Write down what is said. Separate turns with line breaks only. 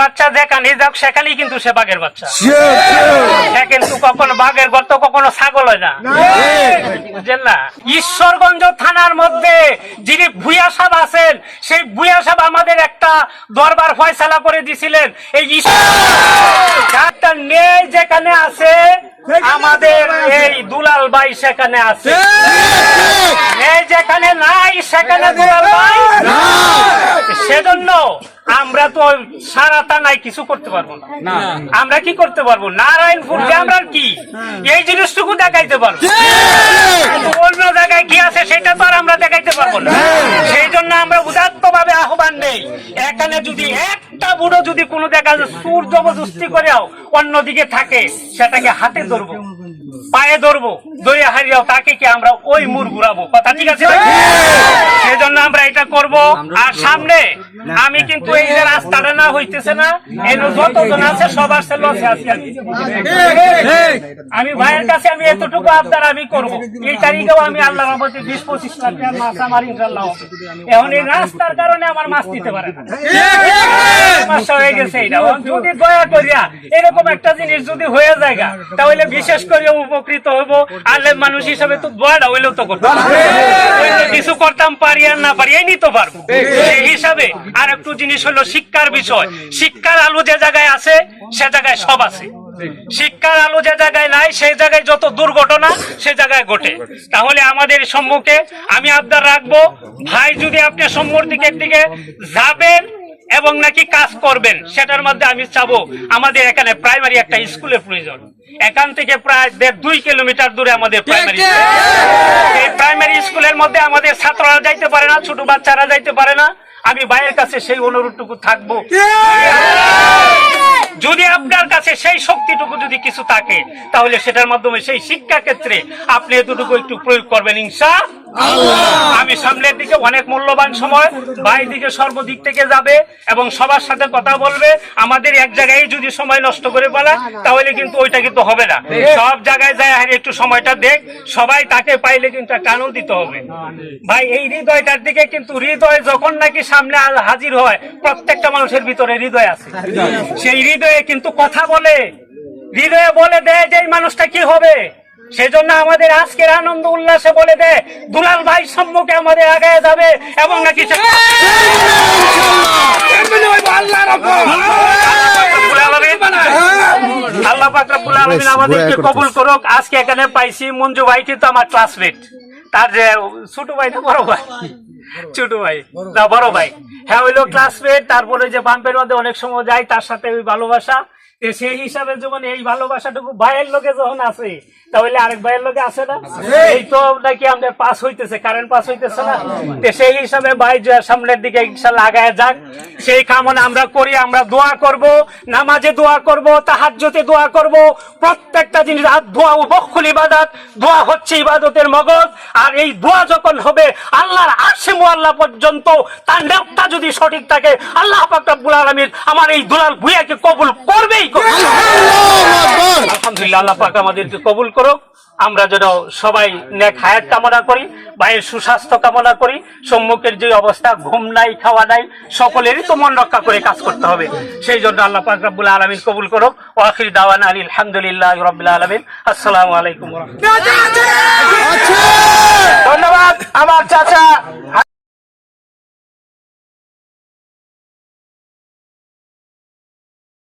বাচ্চা যেখানে যাক সেখানেই কিন্তু সে বাঘের বাচ্চা. সে কিন্তু কখনো বাঘের গর্ত কখনো ছাগল হয় না। বুঝলেন না? ঈশ্বরগঞ্জ থানার মধ্যে যিনি ভুয়া সাহেব আছেন সেই ভুয়া সাহেব আমাদের একটা দরবার ফয়সালা করে দিছিলেন। এই একটা নেই যেখানে আছে আমাদের এই দুলাল ভাই সেখানে আছে। যেখানে নাই সেখানে দুলাল ভাই। সেজন্য আমরা তো সারাটা নাই কিছু করতে পারব না। আমরা কি করতে পারব? নারায়ণপুর আমরা কি? এই জিনিসটুকু দেখাইতে পারব। অন্য জায়গায় কি আছে সেটা তো আর আমরা দেখাইতে পারব না। সেই জন্য আমরা উদাত্ত ভাবে আহ্বান নেই। এখানে যদি একটা বুড়ো যদি কোনো দেখা যায় সুর জবরদস্তি করেও অন্যদিকে থাকে সেটাকে হাতে ধরবো পায়ে ধরবো দড়িয়া হারিয়াও তাকে কি আমরা ওই মুর ঘুরাবো? কথা ঠিক আছে ভাই? সেই জন্য আমরা এটা করব আর সামনে আমি কিন্তু এই যে রাস্তাটা না হইতেছে না এই যতজন আছে সব আসছে লসে আছি আমি আমি ভাইয়ের কাছে আমি এতটুকু আবদার আমি করব এই তারিখেও আমি আল্লাহ রহমতে বিশ পঁচিশ লাখ মাছ আমার ইনশাল্লাহ এখন এই রাস্তার কারণে আমার মাছ দিতে পারে না সমস্যা হয়ে গেছে এটা যদি দয়া করিয়া এরকম একটা জিনিস যদি হয়ে যায় তাহলে বিশেষ করে উপকৃত হব আলেম মানুষ হিসাবে তো দোয়াটা হইলেও তো হয়তো কিছু করতাম পারি আর না পারি এই নিতে পারব। সেই হিসাবে আর একটু জিনিস হলো শিক্ষার বিষয়। শিক্ষার আলো যে জায়গায় আছে সে জায়গায় সব আছে। শিক্ষার আলো যে জায়গায় নাই সেই জায়গায় যত দুর্ঘটনা সে জায়গায় ঘটে। তাহলে আমাদের সম্মুখে আমি আবদার রাখব ভাই যদি আপনি সম্মুখ দিকের দিকে যাবেন এবং নাকি কাজ করবেন সেটার মধ্যে আমি চাবো আমাদের এখানে প্রাইমারি একটা স্কুলের প্রয়োজন। এখান থেকে প্রায় দেড় দুই কিলোমিটার দূরে আমাদের প্রাইমারি মধ্যে আমাদের ছাত্ররা যাইতে পারে না, ছোট বাচ্চারা যাইতে পারে না। আমি ভাইয়ের কাছে সেই অনুরোধটুকু থাকব। যদি আপনার কাছে সেই শক্তিটুকু যদি কিছু থাকে, তাহলে সেটার মাধ্যমে সেই শিক্ষা ক্ষেত্রে আপনি এতটুকু একটু প্রয়োগ করবেন, ইনশা আমি সামনের দিকে অনেক মূল্যবান সময় বাই দিকে সর্বদিক থেকে যাবে এবং সবার সাথে কথা বলবে। আমাদের এক জায়গায় যদি সময় নষ্ট করে ফেলা তাহলে কিন্তু ওইটা কিন্তু হবে না। সব জায়গায় যায় আর একটু সময়টা দেখ সবাই তাকে পাইলে কিন্তু একটা আনন্দিত হবে। ভাই এই হৃদয়টার দিকে কিন্তু হৃদয় যখন নাকি সামনে হাজির হয় প্রত্যেকটা মানুষের ভিতরে হৃদয় আছে। সেই হৃদয়ে কিন্তু কথা বলে। হৃদয়ে বলে দেয় যে এই মানুষটা কি হবে? সেজন্য আমাদের আজকের আনন্দ উল্লাসে বলে দেয় দুলাল ভাই সম্মুখে আমাদের আগে যাবে এবং নাকি আলামিন, আল্লাহ আমাদেরকে কবুল করুক। আজকে এখানে পাইছি মঞ্জু ভাই কিন্তু আমার ক্লাসমেট তার যে ছোট ভাই না বড় ভাই? ছোট ভাই। না বড় ভাই। হ্যাঁ হইল ক্লাসমেট তারপরে যে বাম্পের মধ্যে অনেক সময় যাই তার সাথে ওই ভালোবাসা। সেই হিসাবে যখন এই ভালোবাসাটুকু ভাইয়ের লোকে যখন আছে তাহলে আরেক ভাইয়ের লোকে আছে না? এই তো নাকি আমাদের পাস হইতেছে কারেন্ট পাস হইতেছে না? সেই হিসাবে ভাই সামনের দিকে ইনশাল্লাহ আগায় যাক। সেই কামনা আমরা করি আমরা দোয়া করব নামাজে দোয়া করব তাহাজ্জতে দোয়া করব। প্রত্যেকটা জিনিস আর দোয়া বক্ষুল ইবাদত দোয়া হচ্ছে ইবাদতের মগজ। আর এই দোয়া যখন হবে আল্লাহর আরশে মুআল্লা পর্যন্ত তার নেপটা যদি সঠিক থাকে আল্লাহ পাক রব্বুল আলামিন আমার এই দুলাল ভুইয়াকে কবুল আল্লাহ পাক আমাদেরকে কবুল করুক। আমরা যেন সবাই নেক হায়াত কামনা করি ভাইয়ের সুস্বাস্থ্য কামনা করি সম্মুখের যে অবস্থা ঘুম নাই খাওয়া নাই সকলেরই তো মন রক্ষা করে কাজ করতে হবে। সেই জন্য আল্লাহ পাক রব্বুল আলামিন কবুল করুক। ওয়াখির দাওয়ান আলী আলহামদুলিল্লাহ রবিল আলমিন। আসসালামু আলাইকুম ওয়া রাহমাতুল্লাহ। ধন্যবাদ। আমার চাচা